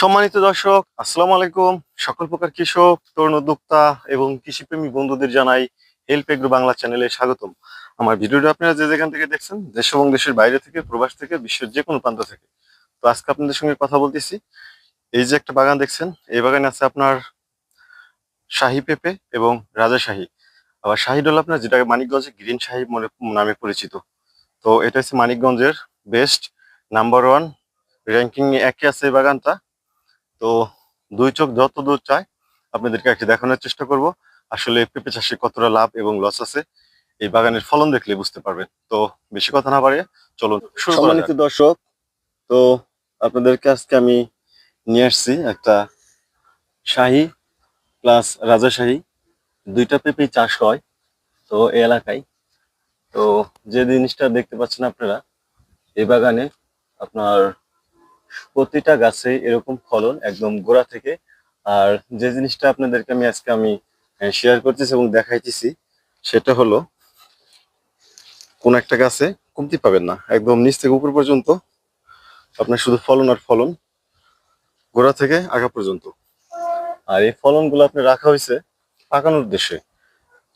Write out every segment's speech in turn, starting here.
সম্মানিত দর্শক, আসসালামু আলাইকুম। সকল প্রকার কৃষক, তরুণ উদ্যোক্তা এবং কৃষিপ্রেমী বন্ধুদের জানাই হেল্প এগ্রো বাংলা চ্যানেলে স্বাগতম। আমার ভিডিওটা আপনারা যে যেখান থেকে দেখছেন, দেশ এবং দেশের বাইরে থেকে, প্রবাস থেকে, বিশ্বের যে কোনো প্রান্ত থেকে। তো আজকে আপনাদের সঙ্গে কথা বলতেছি। এই যে একটা বাগান দেখছেন, এই বাগানে আছে আপনার শাহী পেঁপে এবং রাজাশাহী আবার শাহী হলো আপনার যেটাকে মানিকগঞ্জে গ্রিন শাহী নামে পরিচিত। তো এটা হচ্ছে মানিকগঞ্জের বেস্ট নাম্বার ওয়ান র্যাঙ্কিং একে আছে এই বাগানটা। তো দুই চোখ যত দূর চায় আপনাদেরকে একটি দেখানোর চেষ্টা করব। আসলে পেঁপে চাষে কতটা লাভ এবং লস আছে এই বাগানের ফলন দেখলে বুঝতে পারবেন। তো বেশি কথা না বাড়িয়ে চলুন সম্মানিত দর্শক তো আপনাদেরকে আজকে আমি নিয়ে আসছি একটা শাহী প্লাস রাজাশাহী দুইটা পেঁপে চাষ হয় তো এই এলাকায়। তো যে জিনিসটা দেখতে পাচ্ছেন আপনারা এই বাগানে আপনার প্রতিটা গাছে এরকম ফলন একদম গোড়া থেকে। আর যে জিনিসটা আপনাদেরকে আমি আজকে আমি শেয়ার করতেছি এবং দেখাইতেছি, সেটা হলো, কোন একটা গাছে কমতি পাবেন না। একদম নিচ থেকে উপর পর্যন্ত আপনার শুধু ফলন আর ফলন গোড়া থেকে আগা পর্যন্ত। আর এই ফলনগুলো আপনি রাখা হয়েছে পাকানোর উদ্দেশ্যে।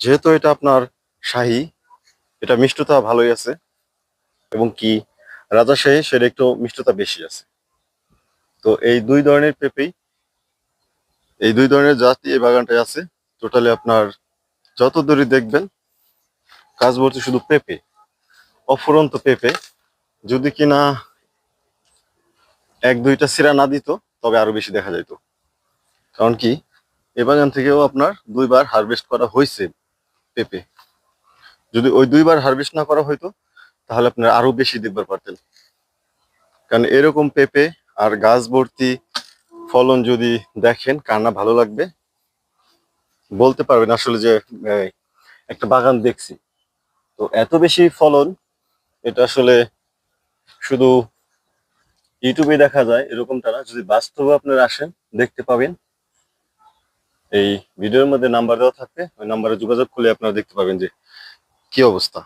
যেহেতু এটা আপনার শাহী, এটা মিষ্টতা ভালোই আছে। এবং কি রাজাশাহী সেটা একটু মিষ্টতা বেশি আছে। তো এই দুই ধরনের পেঁপেই, এই দুই ধরনের জাতি এই বাগানটায় আছে। টোটালি আপনার যত দূরে দেখবেন, কাজ ভর্তি শুধু পেঁপে, অফুরন্ত পেঁপে। যদি কিনা এক, দুইটা সিরা না দিত, তবে আরও বেশি দেখা যেত কারণ কি? এই বাগান থেকেও আপনার দুইবার হারভেস্ট করা হয়েছে পেঁপে। যদি ওই দুইবার হারভেস্ট না করা হইতো, তাহলে আপনারা আরও বেশি দেখবার পারতেন। কারণ এরকম পেঁপে আর গাছ ভর্তি ফলন যদি দেখেন, কার না ভালো লাগবে, বলতে পারবেন আসলে যে একটা বাগান দেখছি। তো এত বেশি ফলন, এটা আসলে শুধু ইউটিউবে দেখা যায়, এরকমটা না। যদি বাস্তবে আপনারা আসেন, দেখতে পাবেন। এই ভিডিওর মধ্যে নাম্বার দেওয়া থাকবে, ওই নাম্বারে যোগাযোগ করলে আপনারা দেখতে পাবেন যে, কি অবস্থা।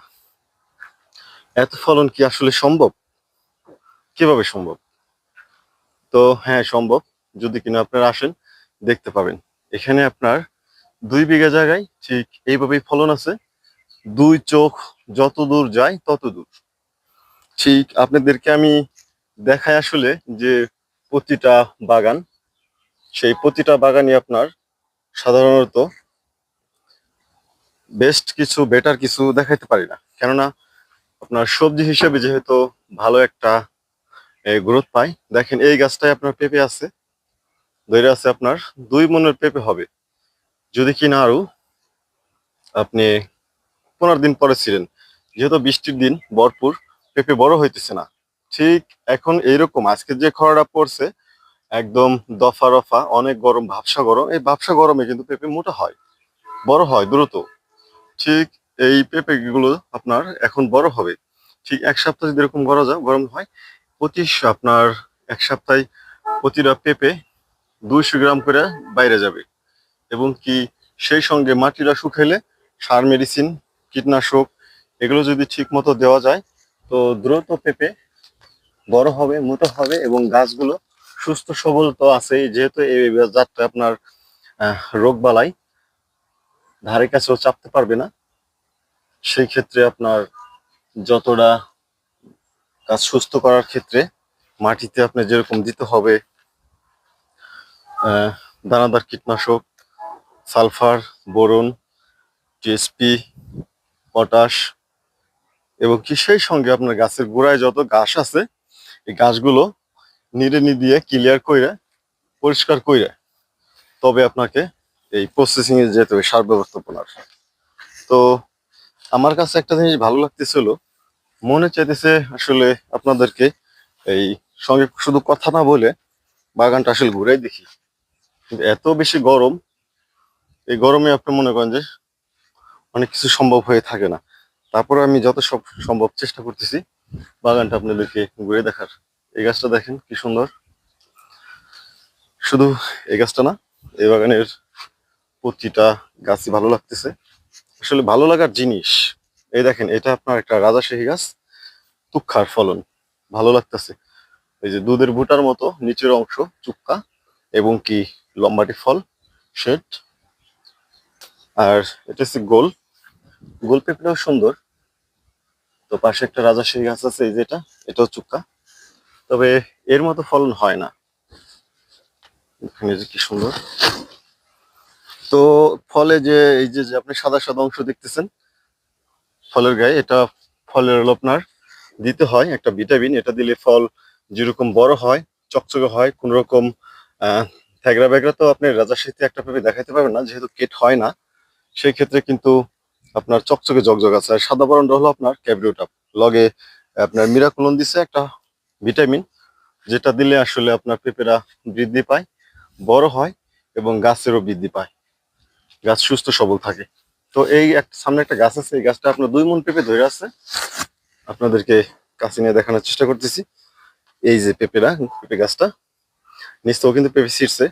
এত ফলন কি আসলে সম্ভব? কীভাবে সম্ভব? তো হ্যাঁ সম্ভব। যদি কিনা আপনারা আসেন, দেখতে পাবেন। এখানে আপনার দুই বিঘা জায়গায় ঠিক এইভাবেই ফলন আছে। দুই চোখ যত দূর যায় তত দূর। ঠিক আপনাদেরকে আমি দেখাই আসলে যে প্রতিটা বাগান, সেই প্রতিটা বাগানই আপনার সাধারণত বেস্ট কিছু বেটার কিছু দেখাইতে পারি না। কেননা আপনার সবজি হিসেবে যেহেতু ভালো একটা গ্রোথ পাই দেখেন, এই গাছটায় আপনার পেঁপে আছে, ধরে আছে আপনার দুই মনের পেঁপে হবে। যদি কিনা আরও, আপনি পনেরো দিন পরে ছিলেন। যেহেতু বৃষ্টির দিন, ভরপুর, পেঁপে বড় হইতেছে না। ঠিক এখন এইরকম, আজকে যে খরাটা পড়ছে, একদম দফা রফা, অনেক গরম, ভাবসা গরম। এই ভাবসা গরমে কিন্তু পেঁপে মোটা হয়, বড় হয়, দ্রুত। ঠিক এই পেঁপে গুলো আপনার এখন বড় হবে। ঠিক এক সপ্তাহ যদি এরকম গরম গরম হয় স- আপনার এক সপ্তাহে প্রতিটা পেঁপে দুইশো গ্রাম করে বাইরে যাবে। এবং কি সেই সঙ্গে মাটিটা শুকাইলে সার মেডিসিন, কীটনাশক এগুলো যদি ঠিক মতো দেওয়া যায়, তো দ্রুত পেঁপে বড় হবে, মোটা হবে এবং গাছগুলো সুস্থ সবল তো আছেই। যেহেতু এই জাতটা আপনার রোগ বালাই ধারে কাছেও চাপতে পারবে না। সেই ক্ষেত্রে আপনার যতটা গাছ সুস্থ করার ক্ষেত্রে মাটিতে আপনার যেরকম দিতে হবে দানাদার কীটনাশক, সালফার, বোরন টিএসপি পটাশ, এবং কি সেই সঙ্গে আপনার গাছের গোড়ায় যত ঘাস আছে, এই ঘাসগুলো নিড়ে দিয়ে ক্লিয়ার কইরা, পরিষ্কার কইরা, তবে আপনাকে এই প্রসেসিং এ যেতে হবে সার ব্যবস্থাপনার। তো আমার কাছে একটা জিনিস ভালো লাগতেছিল মনে চাইতেছে আসলে আপনাদেরকে এই সঙ্গে শুধু কথা না বলে বাগানটা আসলে ঘুরাই দেখি। এত বেশি গরম, এই গরমে আপনি মনে করেন যে অনেক কিছু সম্ভব হয়ে থাকে না। তারপরে আমি যত সব সম্ভব চেষ্টা করতেছি বাগানটা আপনাদেরকে ঘুরে দেখার। এই গাছটা দেখেন কি সুন্দর। শুধু এই গাছটা না, এই বাগানের প্রতিটা গাছই ভালো লাগতেছে। আসলে ভালো লাগার জিনিস এই দেখেন, এটা আপনার একটা রাজাশাহী গাছ, তুক্ষার ফলন, ভালো লাগতেছে। এই যে দুধের বুটার মতো নিচের অংশ চুক্কা এবং কি লম্বাটি ফল, শেড। আর এটা হচ্ছে গোল। গোল পেঁপেটাও সুন্দর। তো পাশে একটা রাজাশাহী গাছ আছে, এই যেটা এটাও চুক্কা। তবে এর মতো ফলন হয় না। এখানে যে কি সুন্দর। তো ফলে যে, এই যে আপনি সাদা সাদা অংশ দেখতেছেন ফলের গায়ে, এটা ফলের হলো আপনার দিতে হয়, একটা ভিটামিন, এটা দিলে ফল যেরকম বড় হয়, চকচকে হয় কোন রকম আহ থ্যাগরা ব্যাগরা তো আপনি রাজাশাহীতে একটা পেঁপে দেখাতে পারবেন না, যেহেতু কেট হয় না সেই ক্ষেত্রে কিন্তু আপনার চকচকে জগজগ আছে। আর সাদা বরণটা হলো আপনার ক্যাবরিওটাপ লগে আপনার মিরাকুলন দিছে একটা ভিটামিন, যেটা দিলে আসলে আপনার পেঁপেরা বৃদ্ধি পায়, বড় হয় এবং গাছেরও বৃদ্ধি পায়। গাছ সুস্থ সবল থাকে। তো এই একটা সামনে একটা গাছ আছে, এই গাছটা আপনার দুই মন পেঁপে ধরে আছে। আপনাদেরকে কাছে নিয়ে দেখানোর চেষ্টা করতেছি। এই যে পেঁপেরা পেঁপে গাছটা নিচ থেকেও কিন্তু পেঁপে ছিঁড়ছে।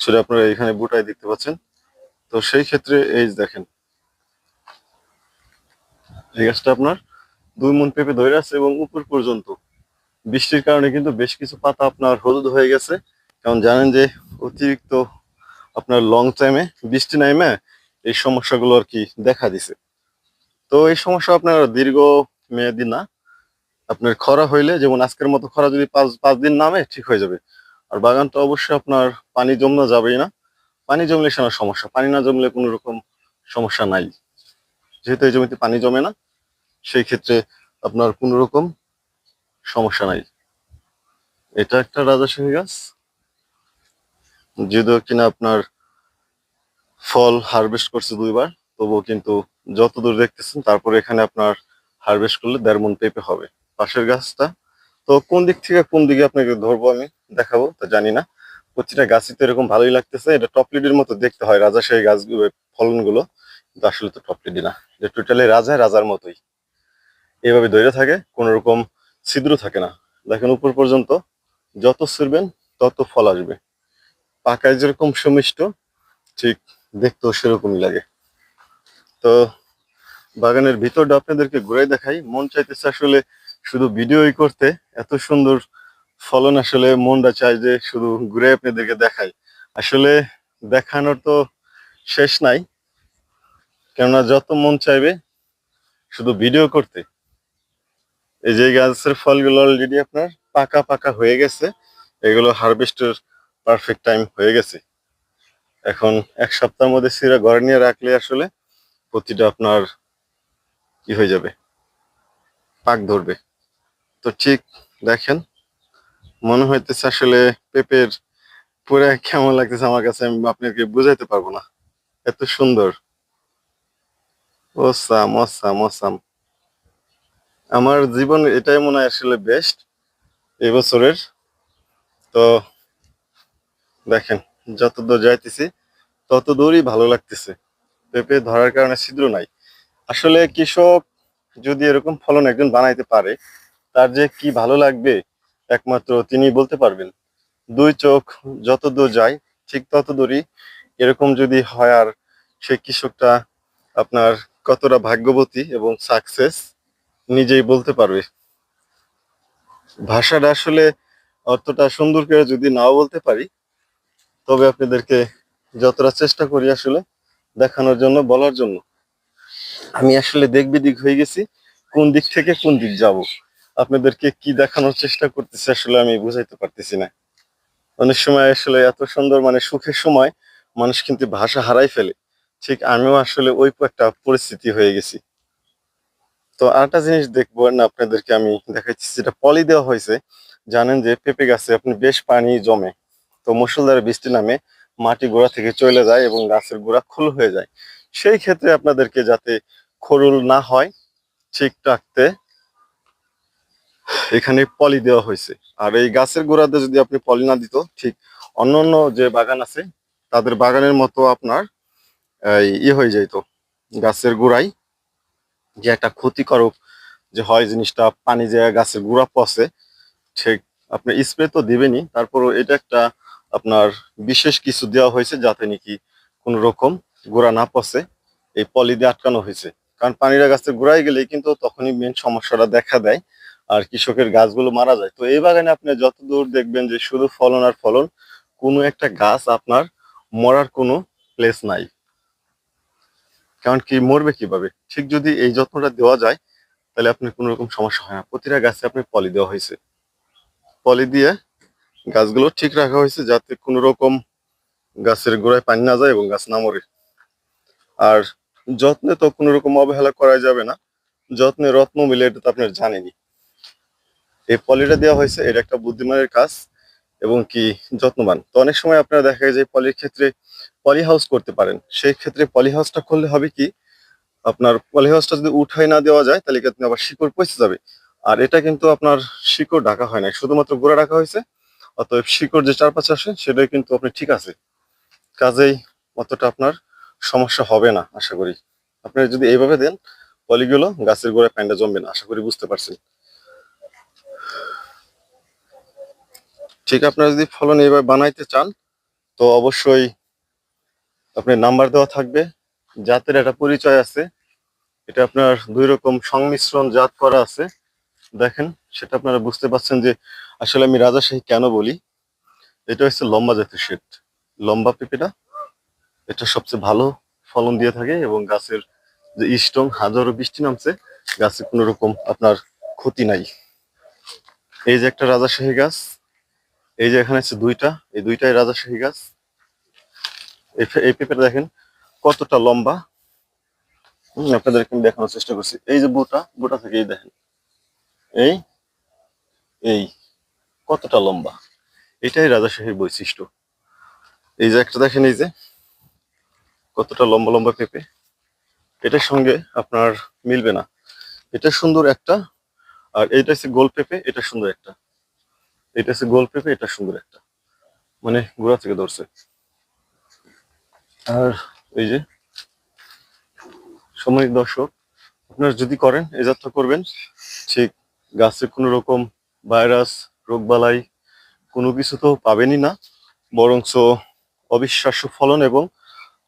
সেটা আপনারা এখানে বুটায় দেখতে পাচ্ছেন। তো সেই ক্ষেত্রে এই দেখেন, এই গাছটা আপনার দুই মন পেঁপে ধরে আছে এবং উপর পর্যন্ত। বৃষ্টির কারণে কিন্তু বেশ কিছু পাতা আপনার হলুদ হয়ে গেছে। কারণ জানেন যে অতিরিক্ত আপনার লং টাইমে বৃষ্টি নামে এই সমস্যাগুলো আর কি দেখা দিছে। তো এই সমস্যা আপনার দীর্ঘ মেয়াদি না। আপনার খরা হইলে, যেমন আজকের মতো খরা যদি পাঁচ পাঁচ দিন নামে, ঠিক হয়ে যাবে। আর বাগানটা অবশ্যই আপনার পানি জমনা যাবেই না। পানি জমলে সেখানে সমস্যা, পানি না জমলে কোনো রকম সমস্যা নাই। যেহেতু এই জমিতে পানি জমে না, সেই ক্ষেত্রে আপনার কোনো রকম সমস্যা নাই। এটা একটা রাজাশাহী গাছ। যদিও কিনা আপনার ফল হারভেস্ট করছে দুইবার, তবুও কিন্তু যতদূর দেখতেছেন, তারপরে এখানে আপনার হারভেস্ট করলে দেড় মন পেঁপে হবে পাশের গাছটা। তো কোন দিক থেকে কোন দিকে আপনাকে ধরবো আমি দেখাবো, তা জানি না। প্রতিটা গাছই তো এরকম ভালোই লাগতেছে, এটা টপলিডির মতো দেখতে হয় রাজাশাহী গাছগুলো, ফলনগুলো, কিন্তু আসলে তো টপলিডি না। এটা টোটালি রাজা, রাজার মতোই। এইভাবে ধরে থাকে, কোনো রকম ছিদ্র থাকে না। দেখেন উপর পর্যন্ত যত ছিড়বেন, তত ফল আসবে। পাকায় যেরকম সুমিষ্ট, ঠিক দেখতেও সেরকমই লাগে। তো বাগানের ভিতরটা আপনাদেরকে ঘুরে দেখাই। মন চাইতেছে আসলে শুধু ভিডিওই করতে, এত সুন্দর ফলন আসলে মনটা চায় যে শুধু ঘুরে আপনাদেরকে দেখাই। আসলে দেখানোর তো শেষ নাই, কেননা যত মন চাইবে শুধু ভিডিও করতে। এই যে গাছের ফলগুলো অলরেডি আপনার পাকা পাকা হয়ে গেছে, এগুলো হারভেস্টের পারফেক্ট টাইম হয়ে গেছে। এখন এক সপ্তাহের মধ্যে সিরা ঘরে নিয়ে রাখলে আসলে প্রতিটা আপনার কি হয়ে যাবে? পাক ধরবে। তো ঠিক দেখেন, মনে হইতেছে আসলে পেঁপের পুরে কেমন লাগতেছে আমার কাছে, আমি আপনাকে বুঝাইতে পারব না। এত সুন্দর। Awesome awesome awesome. আমার জীবন এটাই মনে হয় আসলে বেস্ট এবছরের তো দেখেন যত দূর যাইতেছি তত দূরই ভালো লাগতেছে। পেঁপে ধরার কারণে ছিদ্র নাই। আসলে কৃষক যদি এরকম ফলন একজন বানাইতে পারে, তার যে কি ভালো লাগবে একমাত্র তিনি বলতে পারবেন। দুই চোখ যত দূর যায়, ঠিক তত দূরই এরকম যদি হয় আর সেই কৃষকটা আপনার কতটা ভাগ্যবতী এবং সাকসেস নিজেই বলতে পারবে। ভাষাটা আসলে অতটা সুন্দর করে যদি নাও বলতে পারি তবে আপনাদেরকে যতটা চেষ্টা করি আসলে দেখানোর জন্য, বলার জন্য। আমি আসলে দেখ দিক হয়ে গেছি, কোন দিক থেকে কোন দিক যাব। আপনাদেরকে কি দেখানোর চেষ্টা করতেছি আসলে আমি বুঝাইতে পারতেছি না। অনেক সময় আসলে এত সুন্দর মানে সুখের সময় মানুষ কিন্তু ভাষা হারাই ফেলে। ঠিক আমিও আসলে ওই একটা পরিস্থিতি হয়ে গেছি। তো আরেকটা জিনিস দেখব না আপনাদেরকে আমি দেখাচ্ছি যেটা পলি দেওয়া হয়েছে। জানেন যে পেঁপে গাছে আপনি বেশ পানি জমে। তো মুসলধারে বৃষ্টি নামে মাটি গোড়া থেকে চলে যায় এবং গাছের গোড়া খুল হয়ে যায়। সেই ক্ষেত্রে আপনাদেরকে যাতে খরুল না হয়, ঠিক রাখতে এখানে পলি দেওয়া হয়েছে। আর এই গাছের গোড়াতে যদি আপনি পলি না দিত, ঠিক অন্য অন্য যে বাগান আছে, তাদের বাগানের মতো আপনার ইয়ে হয়ে যেত গাছের গোড়ায়। যে একটা ক্ষতিকারক যে হয় জিনিসটা, পানি যে গাছের গোড়া পচে, ঠিক আপনি স্প্রে তো দিবেনই, তারপরও এটা একটা আপনার বিশেষ কিছু দেওয়া হয়েছে যাতে নাকি কোনো রকম গোড়া না পচে, এই পলি দিয়ে আটকানো হয়েছে। কারণ পানিরা গাছের গোড়ায় গেলেই কিন্তু তখনই মেন সমস্যাটা দেখা দেয় আর কৃষকের গাছগুলো মারা যায়। তো এই বাগানে আপনি যতদূর দেখবেন যে শুধু ফলন আর ফলন, কোনো একটা গাছ আপনার মরার কোনো প্লেস নাই। কারণ কি মরবে কীভাবে? ঠিক যদি এই যত্নটা দেওয়া যায়, তাহলে আপনার কোনো রকম সমস্যা হয় না। প্রতিটা গাছে আপনি পলি দেওয়া হয়েছে। পলি দিয়ে গাছগুলো ঠিক রাখা হয়েছে যাতে কোনো রকম গাছের গোড়ায় পানি না যায় এবং গাছ না মরে। আর যত্নে তো কোনো রকম অবহেলা করা যাবে না। যত্নে রত্ন মিলে এটা তো আপনার জানেনই। এই পলিটা দেওয়া হয়েছে, এটা একটা বুদ্ধিমানের কাজ এবং কি যত্নবান। তো অনেক সময় আপনারা দেখা যায় যে পলির ক্ষেত্রে পলি হাউস করতে পারেন। সেই ক্ষেত্রে পলি হাউসটা করলে হবে কি, আপনার পলি হাউসটা যদি উঠাই না দেওয়া যায়, তাহলে কিন্তু আবার শিকড় পচে যাবে। আর এটা কিন্তু আপনার শিকড় ঢাকা হয় না শুধুমাত্র গোড়া রাখা হয়েছে। অতএব শিকড় যে চারপাশে আসে, সেটাই কিন্তু আপনি ঠিক আছে। কাজেই অতটা আপনার সমস্যা হবে না, আশা করি। আপনি যদি এইভাবে দেন, পলিগুলো গাছের গোড়ায় প্যান্ডা জমবে না, আশা করি বুঝতে পারছেন। ঠিক, আপনারা যদি ফলন এইভাবে বানাইতে চান, তো অবশ্যই আপনার নাম্বার দেওয়া থাকবে, জাতের একটা পরিচয় আছে। এটা আপনার দুই রকম সংমিশ্রণ জাত করা আছে। দেখেন সেটা আপনারা বুঝতে পারছেন যে আসলে আমি রাজাশাহী কেন বলি? এটা হচ্ছে লম্বা জাতীয় শেট লম্বা পেঁপেটা, এটা সবচেয়ে ভালো ফলন দিয়ে থাকে এবং গাছের যে স্টং হাজারো বৃষ্টি নামছে, গাছে কোনো রকম আপনার ক্ষতি নাই। এই যে একটা রাজাশাহী গাছ, এই যে এখানে আছে দুইটা, এই দুইটাই রাজাশাহী গাছ। এই পেঁপেটা দেখেন কতটা লম্বা। আপনাদেরকে আমি দেখানোর চেষ্টা করছি। এই যে বুটা বুটা থেকে এই দেখেন। এই এই কতটা লম্বা? এটাই রাজাশাহীর বৈশিষ্ট্য। এই যে একটা দেখেন, এই যে কতটা লম্বা লম্বা পেঁপে। এটার সঙ্গে আপনার মিলবে না। এটা সুন্দর একটা, আর এইটা হচ্ছে গোল পেঁপে, এটা সুন্দর একটা। এটা হচ্ছে গোল পেঁপে, এটা সুন্দর একটা। মানে গোড়া থেকে ধরছে। আর এই যে, সময় দর্শক, আপনারা যদি করেন, এই যাত্রা করবেন, ঠিক গাছে কোনো রকম ভাইরাস, রোগবালাই কোনো কিছু তো পাবেনই না, বরঞ্চ অবিশ্বাস্য ফলন এবং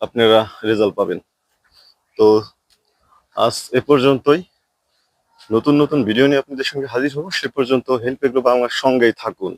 আপনারা রেজাল্ট পাবেন। তো আজ এ পর্যন্তই। নতুন নতুন ভিডিও নিয়ে আপনাদের সঙ্গে হাজির হব। সে পর্যন্ত হেল্প এগ্রো বাংলার সঙ্গেই থাকুন।